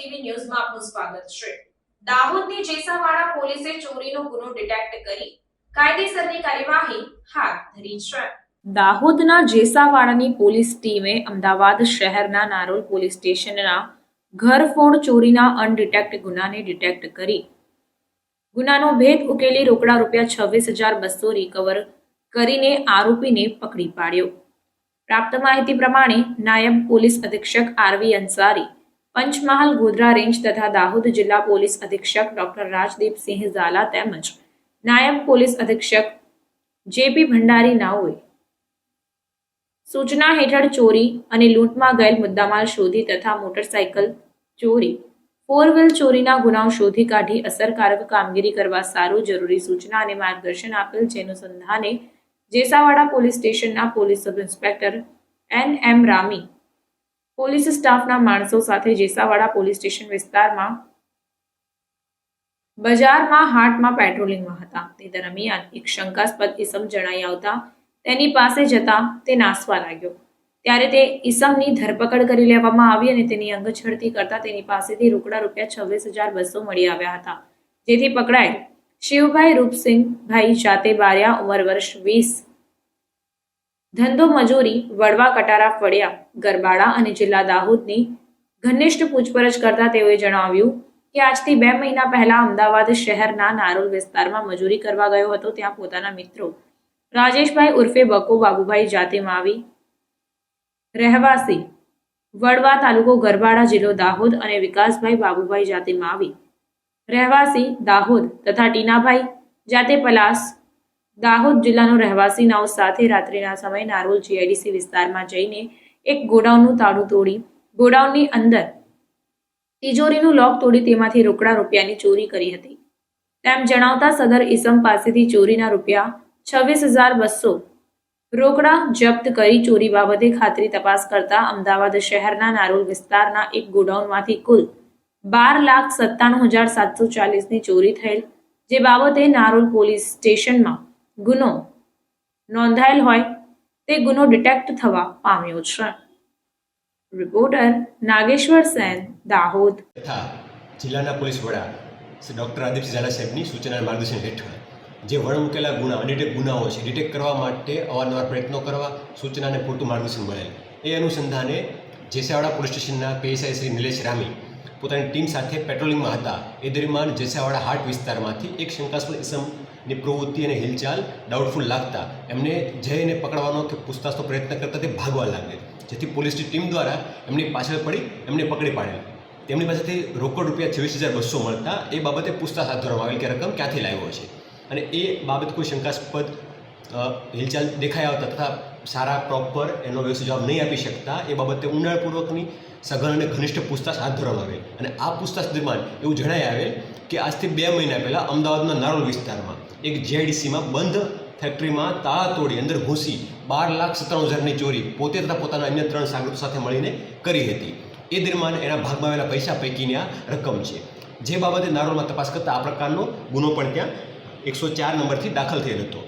આપનું સ્વાગત છે. દાહોદની જેસાવાડા પોલીસે ચોરીનો ગુનો ડિટેક્ટ કરી કાયદેસરની કાર્યવાહી હાથ ધરી છે. દાહોદના જેસાવાડાની પોલીસ ટીમે અમદાવાદ શહેરના નારોલ પોલીસ સ્ટેશનના ઘરફોડ ચોરીના અનડિટેક્ટ ગુનાને ડિટેક્ટ કરી. ગુનાનો ભેદ ઉકેલી રોકડા રૂપિયા છવ્વીસ હજાર બસો રિકવર કરીને આરોપીને પકડી પાડ્યો. પ્રાપ્ત માહિતી પ્રમાણે નાયબ પોલીસ અધિક્ષક R V Ansari Panchmahal, Godhra range તથા દાહોદ જિલ્લા પોલીસ અધિક્ષક ડોક્ટર રાજદીપસિંહ ઝાલા તેમજ નાયબ પોલીસ અધિક્ષક જેપી ભંડારી નાઓએ સૂચના હેઠળ ચોરી અને લૂંટમાં ગયેલ મુદ્દામાલ શોધી તથા મોટરસાયકલ ચોરી ફોર વ્હીલ ચોરીના ગુનાઓ શોધી કાઢી અસરકારક કામગીરી કરવા સારું જરૂરી સૂચના અને માર્ગદર્શન આપેલ જેનું સંધાને જેસાવાડા પોલીસ સ્ટેશનના police sub inspector N M Rami police સ્ટાફના માણસો સાથે જેસાવાડા પોલીસ સ્ટેશન વિસ્તારમાં બજારમાં હાટમાં પેટ્રોલિંગમાં હતા. તે દરમિયાન એક શંકાસ્પદ ઇસમ જણાઈ આવતા તેની પાસે જતા તે નાસવા લાગ્યો. ત્યારે તે ઇસમની ધરપકડ કરી લેવામાં આવી અને તેની અંગછડતી કરતા તેની પાસેથી રોકડા રૂપિયા છવ્વીસ હજાર બસો મળી આવ્યા હતા. જેથી પકડાયેલ શિવભાઈ રૂપસિંહભાઈ જાતે બાર્યા, ઉંમર વર્ષ વીસ. ધંધો મજૂરી વડવા કટારા, ફળિયા, ગરબાડા અને જિલ્લા દાહોદની ઘનિષ્ઠ પૂછપરછ કરતા તેઓએ જણાવ્યું કે આજથી બે મહિના પહેલા અમદાવાદ શહેરના નારોલ વિસ્તારમાં મજૂરી કરવા ગયો હતો. ત્યાં પોતાના મિત્રો રાજેશભાઈ ઉર્ફે બકો બાબુભાઈ જાતેમાં આવી રહેવાસી, વડવા તાલુકો ગરબાડા જિલ્લો દાહોદ અને વિકાસભાઈ બાબુભાઈ જાતેમાં આવી રહેવાસી દાહોદ તથા ટીનાભાઈ જાતે પલાસ દાહોદ જિલ્લાનો રહેવાસી નાવ સાથે રાત્રિના સમયે નારોલ જીઆઈડીસી વિસ્તારમાં જઈને એક ગોડાઉનનું તાળું તોડી ગોડાઉનની અંદર તિજોરીનું લોક તોડી તેમાંથી રોકડા રૂપિયાની ચોરી કરી હતી. તેમ જણાવતા સદર ઈસમ પાસેથી ચોરીના રૂપિયા છવ્વીસ હજાર બસો રોકડા જપ્ત કરી ચોરી બાબતે ખાતરી તપાસ કરતા અમદાવાદ શહેરના નારોલ વિસ્તારના એક ગોડાઉનમાંથી કુલ બાર લાખ સત્તાણું હજાર સાતસો ચાલીસની ચોરી થયેલ, જે બાબતે નારોલ પોલીસ સ્ટેશનમાં ગુનો નોંધાયેલ હોય તે ગુનો ડિટેક્ટ થવા પામ્યો છે. રિપોર્ટર નાગેશ્વર સેન, દાહોદ. તથા જિલ્લાના પોલીસ વડા શ્રી ડૉક્ટર આદિપસિંહ ઝાલા સાહેબની સૂચના માર્ગદર્શન હેઠળ જે વણ મૂકેલા ગુના અનડિટેક ગુનાઓ છે ડિટેક્ટ કરવા માટે અવારનવાર પ્રયત્નો કરવા સૂચનાને પૂરતું માર્ગદર્શન મળેલ. એ અનુસંધાને જેસાવાડા પોલીસ સ્ટેશનના પીએસઆઈ શ્રી નિલેશ રામી પોતાની ટીમ સાથે પેટ્રોલિંગમાં હતા. એ દરમિયાન જેસાવાડા હાટ વિસ્તારમાંથી એક શંકાસ્પદ ઇસમની પ્રવૃત્તિ અને હિલચાલ ડાઉટફુલ લાગતા એમને જઈને પકડવાનો કે પૂછતાછનો પ્રયત્ન કરતા તે ભાગવા લાગે જેથી પોલીસની ટીમ દ્વારા એમની પાછળ પડી, એમને પકડી પાડેલ તેમની પાસેથી રોકડ રૂપિયા છવ્વીસ હજાર બસો મળતા એ બાબતે પૂછતાછ હાથ ધરવામાં આવેલ કે રકમ ક્યાંથી લાવ્યો છે? અને એ બાબત કોઈ શંકાસ્પદ હિલચાલ દેખાઈ આવતા તથા સારા પ્રોપર એનો વ્યવસ્થિત જવાબ નહીં આપી શકતા, એ બાબતે ઊંડાણપૂર્વકની સઘન અને ઘનિષ્ઠ પૂછતાછ હાથ ધરવામાં આવે અને આ પૂછતાછ દરમિયાન એવું જણાઈ આવે કે આજથી બે મહિના પહેલાં અમદાવાદના નારોલ વિસ્તારમાં એક જેઆઈડીસીમાં બંધ ફેક્ટરીમાં તાળા તોડી અંદર ઘૂસી બાર લાખ સત્તાણું હજારની ચોરી પોતે તથા પોતાના અન્ય ત્રણ સાગરીતો સાથે મળીને કરી હતી. એ દરમિયાન એના ભાગમાં આવેલા પૈસા પૈકીની આ રકમ છે. જે બાબતે નારોલમાં તપાસ કરતાં આ પ્રકારનો ગુનો પણ ત્યાં એકસો ચાર નંબરથી દાખલ થયેલ હતો.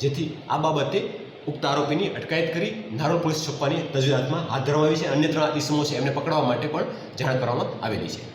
જેથી આ બાબતે ઉક્ત આરોપીની અટકાયત કરી નારોલ પોલીસ છોપવાની તજવીજ હાથમાં હાથ ધરવામાં આવી છે. અન્ય ત્રણ ઇસમો છે. એમને પકડવા માટે પણ જાણ કરવામાં આવેલી છે.